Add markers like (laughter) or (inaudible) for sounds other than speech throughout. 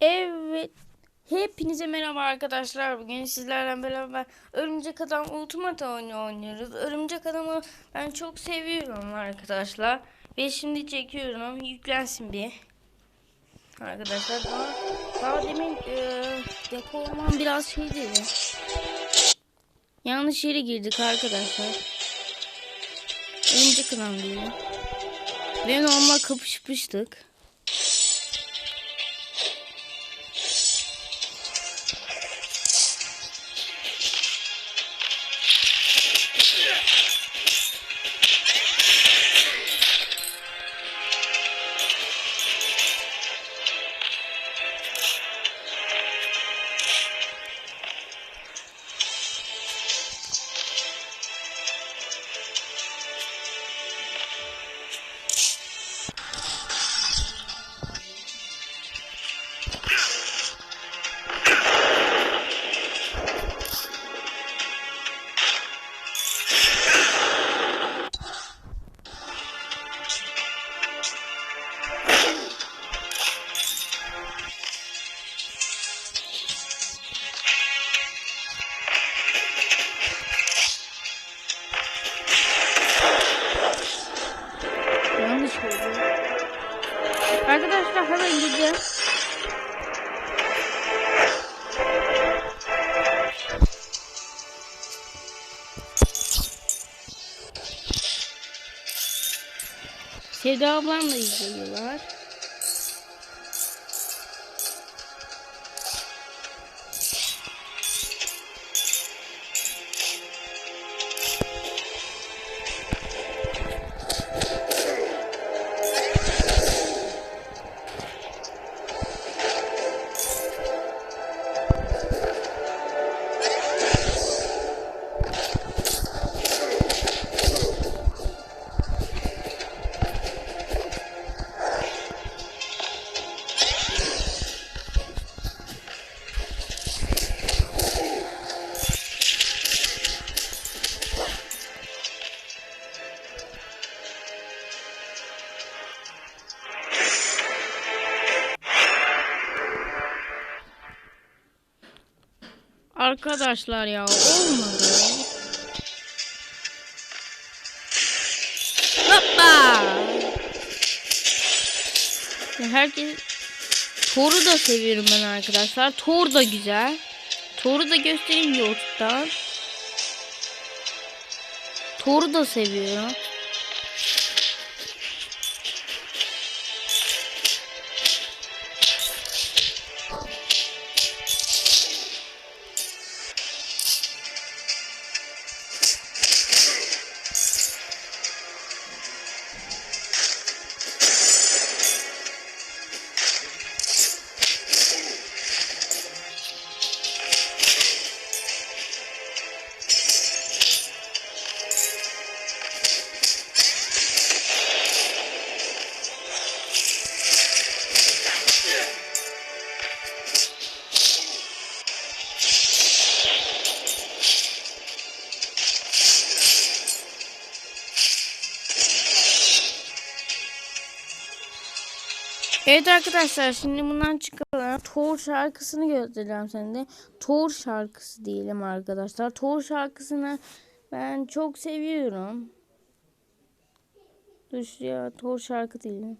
Evet. Hepinize merhaba arkadaşlar. Bugün sizlerle beraber Örümcek Adam Ultimate oyunu oynuyoruz. Örümcek Adam'ı ben çok seviyorum arkadaşlar. Ve şimdi çekiyorum. Yüklensin bir. Arkadaşlar daha, daha demin e, depo olmam biraz şey dedi. Yanlış yere girdik arkadaşlar. Örümcek Adam değil. Ve onunla kapışmıştık. Sevda ablamla izliyorlar. Arkadaşlar ya olmadı. Hoppa. Herkes Thor'u da seviyorum ben arkadaşlar. Thor da güzel. Thor'u da göstereyim YouTube'dan. Thor'u da seviyorum. Evet arkadaşlar şimdi bundan çıkalım. Thor şarkısını göstereceğim sana de. Thor şarkısı diyelim arkadaşlar. Thor şarkısını ben çok seviyorum. Dur ya Thor şarkı diyelim.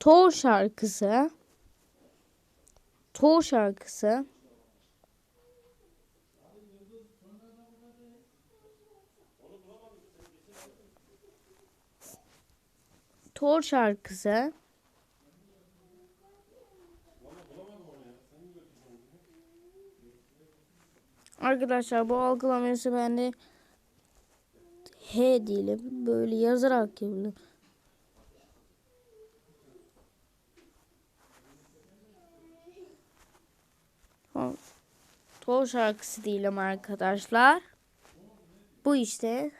Thor şarkısı. Thor şarkısı. Thor şarkısı. Arkadaşlar bu algılaması bende H diyelim. Böyle yazarak. Tamam. Tol şarkısı diyelim arkadaşlar. Bu işte.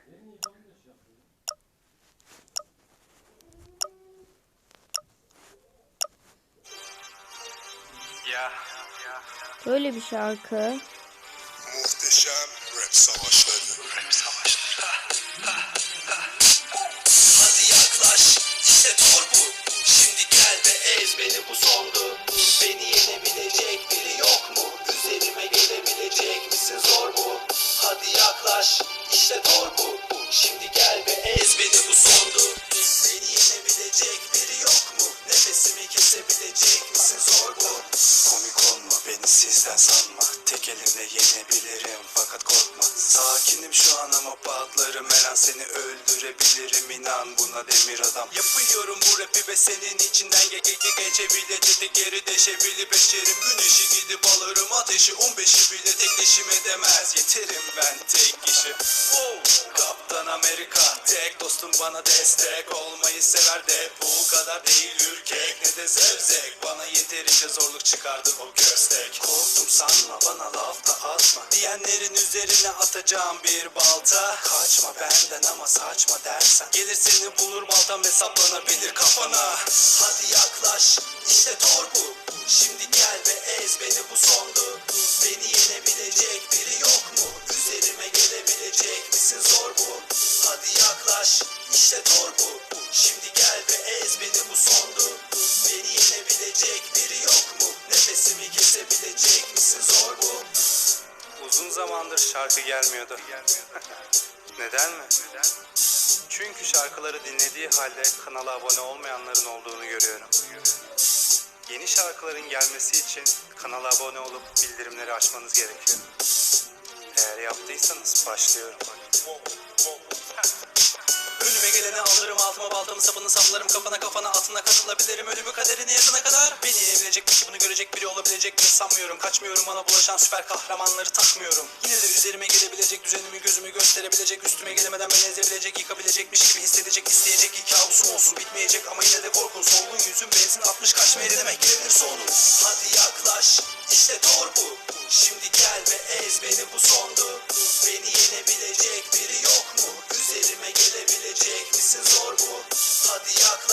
Böyle bir şarkı. Muhteşem rap savaşları. talk. Sakinim şu an ama patlarım her an seni öldürebilirim inan buna demir adam. Yapıyorum bu rapi ve senin içinden ge ge ge geçebilecek geri deşebilir. Beşerim Güneşi gidip alırım ateşi 15'i bile tekleşim edemez Yeterim ben tek kişi. Oh, Kaptan Amerika tek dostum bana destek olmayı sever de bu kadar değil ürkek. Ne de zevzek Bana yeterince zorluk çıkardı o köstek. Korktum sanma bana laf da atma. Diyenlerin üzerine atacağım bir balta. Kaçma benden ama saçma dersen. Gelir seni bulur baltam ve saplanabilir kafana. Hadi yaklaş işte tor bu. Şimdi gel ve ez beni bu sondu. Beni yenebilecek biri yok mu? Üzerime gelebilecek misin? Zor bu? Hadi yaklaş işte tor bu. Şimdi gel ve ez beni bu sondu. Beni yenebilecek biri yok mu? Nefesimi kesebilecek misin? Zor bu? Uzun zamandır şarkı gelmiyordu. (laughs) Neden mi? Çünkü şarkıları dinlediği halde kanala abone olmayanların olduğunu görüyorum. Yeni şarkıların gelmesi için kanala abone olup bildirimleri açmanız gerekiyor. Eğer yaptıysanız başlıyorum. Önüme geleni alırım altıma baltamı sapını saplarım kafana kafana altına katılabilirim. Ölümü kaderini yazana kadar Beni yenebilecek peki bunu görecek biri olabilecek mi sanmıyorum. Kaçmıyorum bana bulaşan süper kahramanları takmıyorum. Yine de üzerime gelebilecek düzenimi gözümü gösterebilecek Üstüme gelemeden beni ezebilecek yıkabilecekmiş gibi hissedecek isteyecek ki kabusum olsun bitmeyecek. Ama yine de korkun Solgun yüzüm benzin atmış kaçmaya demek gelebilir sonu Hadi yaklaş işte tor bu. Şimdi gel ve ez beni bu sondu. Beni yenebilecek biri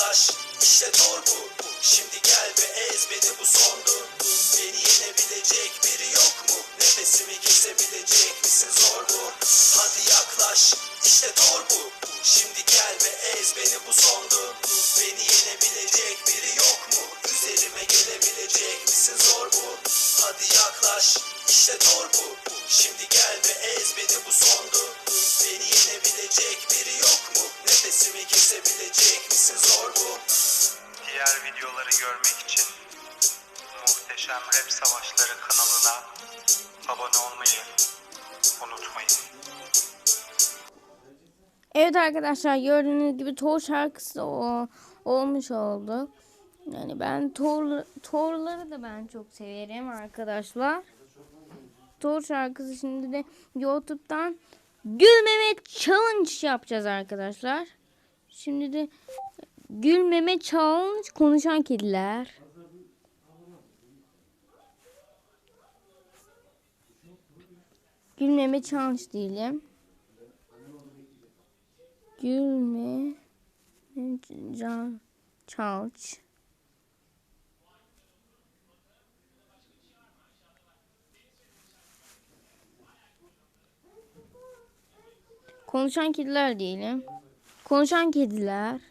Yaklaş işte tor bu Şimdi gel ve ez beni bu sondu Beni yenebilecek biri yok mu? Nefesimi kesebilecek misin zor bu? Hadi yaklaş işte tor bu Şimdi gel ve ez beni bu sondu Beni yenebilecek biri yok mu? Üzerime gelebilecek misin zor bu? Hadi yaklaş işte tor bu Şimdi gel ve ez beni bu sondu Beni yenebilecek biri yok mu? Nefesimi kesebilecek misin zor bu? Diğer videoları görmek için Muhteşem Rap Savaşları kanalına abone olmayı unutmayın. Evet arkadaşlar gördüğünüz gibi Thor şarkısı o, olmuş oldu. Yani ben Thor, Thor'ları da ben çok severim arkadaşlar. Thor şarkısı şimdi de YouTube'dan Gülmeme Challenge yapacağız arkadaşlar. Şimdi de Gülmeme Challenge konuşan kediler. Gülmeme Challenge diyelim. Gülme can çalç Konuşan kediler diyelim. Konuşan kediler.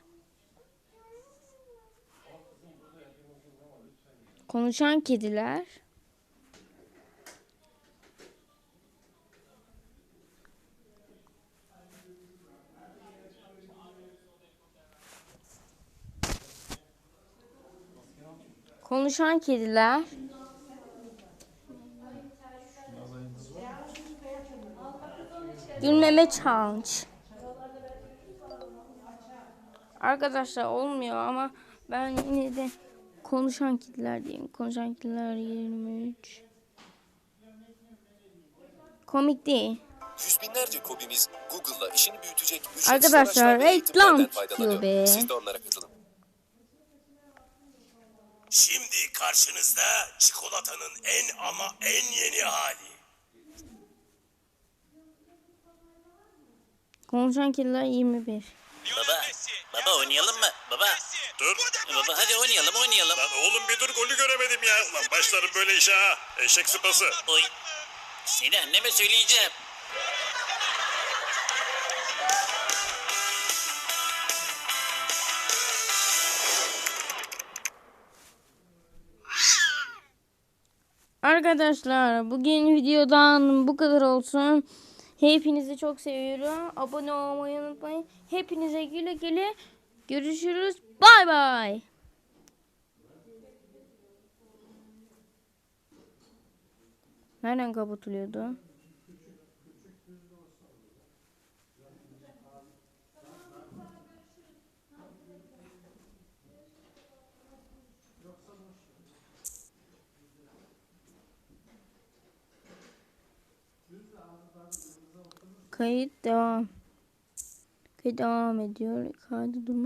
Konuşan kediler. Konuşan kediler. Gülmeme challenge. Arkadaşlar olmuyor ama ben yine de konuşan kediler diyeyim. Konuşan kediler 23. Komik değil. Yüz binlerce kobimiz Google'la işini büyütecek Arkadaşlar, reklam faydalanıyor. be. Siz de onlara katılın. Şimdi karşınızda çikolatanın en ama en yeni hali. Konuşan kediler 21. Baba, baba oynayalım mı? Baba, Dur. baba hadi oynayalım oynayalım. Lan oğlum bir dur golü göremedim ya. Lan başlarım böyle işe ha. Eşek sıpası. Oy. Seni anneme söyleyeceğim. Arkadaşlar bugün videodan bu kadar olsun. Hepinizi çok seviyorum. Abone olmayı unutmayın. Hepinize güle güle. Görüşürüz. Bay bay. Nereden kapatılıyordu? Kayıt devam. Kayıt devam ediyor. Kaydı durma